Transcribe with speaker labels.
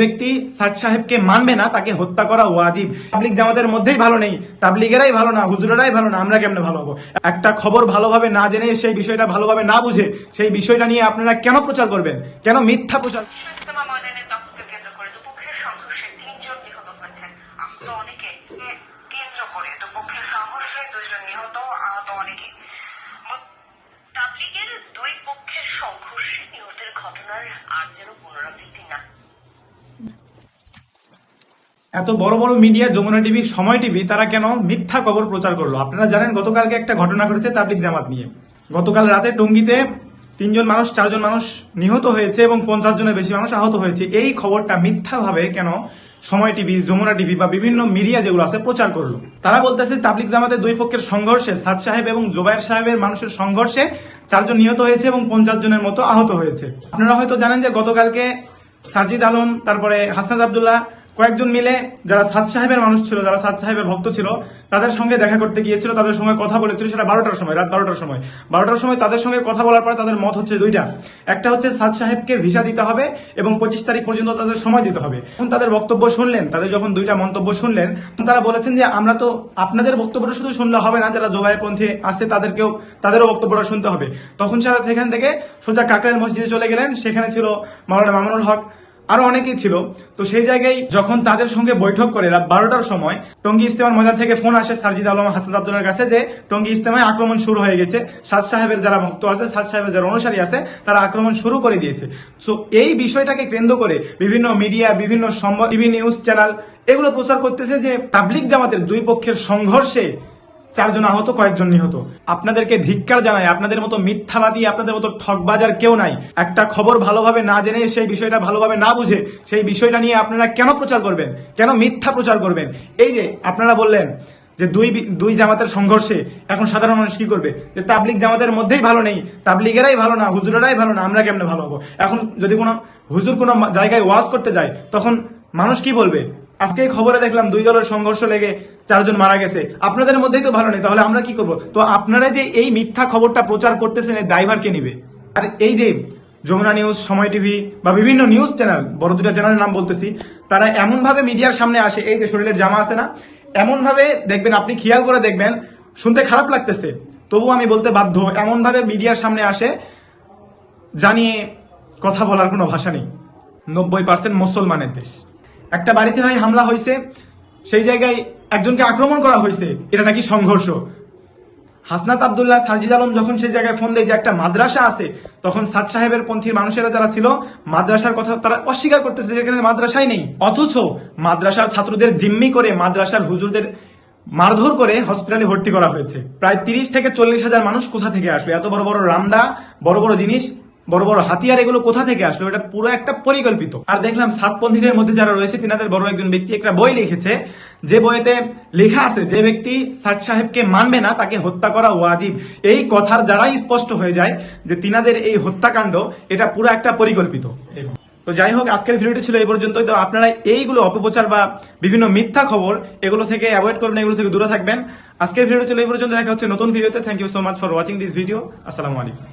Speaker 1: ব্যক্তি সাদ সাহেবকে মানবে না, তাকে হত্যা করা ওয়াজিব। তাবলিগ জামাতের মধ্যেই ভালো নেই, তাবলিগেরাই ভালো না, হুজুরেরাই ভালো না, আমরা কেমনে ভালো হব? একটা খবর ভালোভাবে না জেনে সেই বিষয়টা ভালোভাবে না বুঝে সেই বিষয়টা নিয়ে আপনারা কেন প্রচার করবেন? কেন মিথ্যা প্রচার
Speaker 2: ঘটনার আর যেন পুনরাবৃত্তি না।
Speaker 1: এত বড় বড় media, Jamuna TV, Somoy TV, তারা কেন মিথ্যা খবর প্রচার করল? আপনারা জানেন, গতকালকে একটা ঘটনা ঘটেছে তাবলিগ জামাত নিয়ে। গতকাল রাতে টঙ্গিতে তিনজন মানুষ, চারজন মানুষ নিহত হয়েছে এবং পঞ্চাশ জনের বেশি মানুষ আহত হয়েছে। এই খবরটা মিথ্যাভাবে কেন সময় টিভি, যমুনা টিভি বা বিভিন্ন মিডিয়া যেগুলো আছে প্রচার করল? তারা বলতেছে, তাবলিগ জামাতের দুই পক্ষের সংঘর্ষে, সাদ সাহেব এবং জোবায়ের সাহেবের মানুষের সংঘর্ষে চারজন নিহত হয়েছে এবং পঞ্চাশ জনের মতো আহত হয়েছে। আপনারা হয়তো জানেন যে গতকালকে সার্জিদ আলম, তারপরে হাসনাদ আবদুল্লাহ কয়েকজন মিলে যারা সাদ সাহেবের মানুষ ছিল, যারা সাদ সাহেবের ভক্ত ছিল, তাদের সঙ্গে দেখা করতে গিয়েছিল, তাদের সঙ্গে কথা বলেছিল। সেটা বারোটার সময়, রাত বারোটার সময়। বারোটার সময় তাদের সঙ্গে কথা বলার পরে তাদের মত হচ্ছে দুইটা। একটা হচ্ছে সাদ সাহেবকে ভিসা দিতে হবে এবং পঁচিশ তারিখ পর্যন্ত তাদের সময় দিতে হবে। এখন তাদের বক্তব্য শুনলেন, তাদের যখন দুইটা মন্তব্য শুনলেন তারা বলেছেন যে, আমরা তো আপনাদের বক্তব্যটা শুধু শুনলে হবে না, যারা জোবাইপন্থী আছে তাদেরকেও, তাদেরও বক্তব্যটা শুনতে হবে। তখন সারা সেখান থেকে সোজা কাকরের মসজিদে চলে গেলেন। সেখানে ছিল মাওলানা মামুনুল হক আরও অনেকেই ছিল। তো সেই জায়গায় যখন তাদের সঙ্গে বৈঠক করে রাত বারোটার সময়, টঙ্গী ইস্তেমার ময়দান থেকে ফোন আসে সারজিদ আলম, হাসান আব্দুল্লার কাছে যে, টঙ্গী ইস্তেমায় আক্রমণ শুরু হয়ে গেছে। সাদ সাহেবের যারা ভক্ত আছে, সাদ সাহেবের যারা অনুসারী আছে, তারা আক্রমণ শুরু করে দিয়েছে। সো এই বিষয়টাকে কেন্দ্র করে বিভিন্ন মিডিয়া, বিভিন্ন টিভি নিউজ চ্যানেল, এগুলো প্রচার করতেছে যে পাবলিক জামাতের দুই পক্ষের সংঘর্ষে চারজন আহত কয়েকজন নিহত। আপনাদেরকে ধিক্কার জানাই, আপনাদের মতো মিথ্যাবাদী, আপনাদের মতো ঠকবাজার কেউ নাই। একটা খবর ভালোভাবে না জেনে, সেই বিষয়টা ভালোভাবে না বুঝে, সেই বিষয়টা নিয়ে আপনারা কেন প্রচার করবেন? কেন মিথ্যা প্রচার করবেন? এই যে আপনারা বললেন যে দুই দুই জামাতের সংঘর্ষে এখন সাধারণ মানুষ কি করবে? যে তাবলিগ জামাতের মধ্যেই ভালো নেই, তাবলিগেরাই ভালো না, হুজুরেরাই ভালো না, আমরা কেমনে ভালো হব? এখন যদি কোনো হুজুর কোনো জায়গায় ওয়াজ করতে যায়, তখন মানুষ কি বলবে? আজকে খবরে দেখলাম দুই দলের সংঘর্ষ লেগে চারজন মারা গেছে। আপনাদের মধ্যেই তো ভালো নেই, তাহলে আমরা কি করব? তো আপনারা যে এই মিথ্যা খবরটা প্রচার করতেছেন এই দায়ভার কে নিবে? আর এই যে যমুনা নিউজ, সময় টিভি বা বিভিন্ন নিউজ চ্যানেল, বড় দুটা চ্যানেলের নাম বলতেছি, তারা এমন ভাবে মিডিয়ার সামনে আসে, এই যে শরীরের জামা আছে না এমন ভাবে দেখবেন, আপনি খেয়াল করে দেখবেন, শুনতে খারাপ লাগতেছে। তবু আমি বলতে বাধ্য এমন ভাবে মিডিয়ার সামনে আসে, জানিয়ে কথা বলার কোনো ভাষা নেই। নব্বই পার্সেন্ট মুসলমানের দেশ। একটা বাড়িতে ভাই হামলা হয়েছে, সেই জায়গায় একজনকে আক্রমণ করা হয়েছে, এটা নাকি সংঘর্ষ? হাসনাত আবদুল্লাহ সারজিদ আলম যখন সেই জায়গায় ফোন দেয় যে একটা মাদ্রাসা আছে, তখন সাদ সাহেবের পন্থীর মানুষেরা যারা ছিল, মাদ্রাসার কথা তারা অস্বীকার করতেছে যেখানে মাদ্রাসাই নেই। অথচ মাদ্রাসার ছাত্রদের জিম্মি করে মাদ্রাসার হুজুরদের মারধর করে হসপিটালে ভর্তি করা হয়েছে। প্রায় তিরিশ থেকে চল্লিশ হাজার মানুষ কোথা থেকে আসবে? এত বড় বড় রামদা, বড় বড় জিনিস বড় বড় হাতিয়ার এগুলো কোথা থেকে আসলো? এটা পুরো একটা পরিকল্পিত। আর দেখলাম সাতপন্থীদের মধ্যে যারা রয়েছে, তিনাদের বড় একজন ব্যক্তি একটা বই লিখেছে, যে বইতে লেখা আছে, যে ব্যক্তি সাদ সাহেবকে মানবে না, তাকে হত্যা করা ওয়াজিব। এই কথার দ্বারাই স্পষ্ট হয়ে যায় যে তিনাদের এই হত্যাকাণ্ড, এটা পুরো একটা পরিকল্পিত। তো যাই হোক, আজকের ভিডিওটি ছিল এই পর্যন্তই। তো আপনারা এইগুলো অপপ্রচার বা বিভিন্ন মিথ্যা খবর, এগুলো থেকে অ্যাভয়েড করবেন, এগুলো থেকে দূরে থাকবেন। আজকের ভিডিও ছিল এই পর্যন্ত। দেখা হচ্ছে নতুন ভিডিওতে। Thank you so much for watching this video আসসালামু আলাইকুম।